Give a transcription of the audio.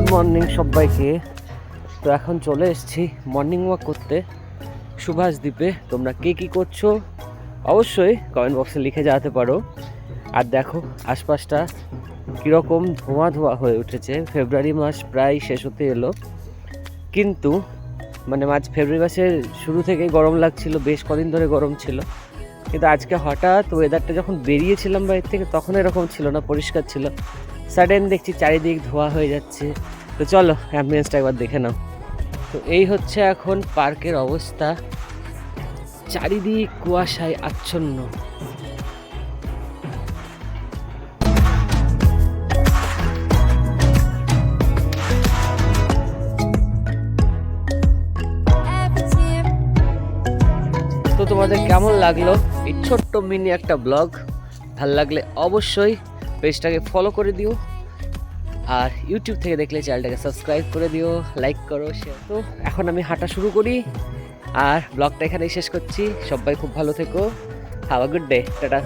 Morning সবাইকে। তো এখন চলে এসেছি মর্নিং ওয়াক করতে। সুভাষ দ্বীপে। তোমরা কে কী করছ? অবশ্যই কমেন্ট বক্সে লিখে যাতে পারো। আর দেখো, আশপাশটা কীরকম ধোঁয়া ধোঁয়া হয়ে উঠেছে। ফেব্রুয়ারি মাস প্রায় শেষ হতে এলো। কিন্তু মানে মাঝ ফেব্রুয়ারি মাসের শুরু থেকে গরম লাগছিল। বেশ কদিন ধরে গরম ছিল। কিন্তু আজকে হঠাৎ ওয়েদারটা যখন বেরিয়েছিলাম বাইরে থেকে, তখন এরকম ছিল না, পরিষ্কার ছিল। সাডেন দেখছি চারিদিক ধোয়া হয়ে যাচ্ছে। তো চলো অ্যাম্বুলেন্সটা একবার দেখে নাও। তো এই হচ্ছে এখন পার্কের অবস্থা। চারিদিক কুয়াশায় আচ্ছন্ন। তো তোমাদের কেমন লাগল? এই ছোট্ট মিনি একটা ব্লগ। ভালো লাগলে অবশ্যই পেজটাকে ফলো করে দিও। আর ইউটিউব থেকে দেখলে চ্যানেলটাকে সাবস্ক্রাইব করে দিও লাইক করো শেয়ার তো এখন আমি হাঁটা শুরু করি। আর ব্লগটা এখানেই শেষ করছি। সবাই খুব ভালো থেকো। Have a good day tata.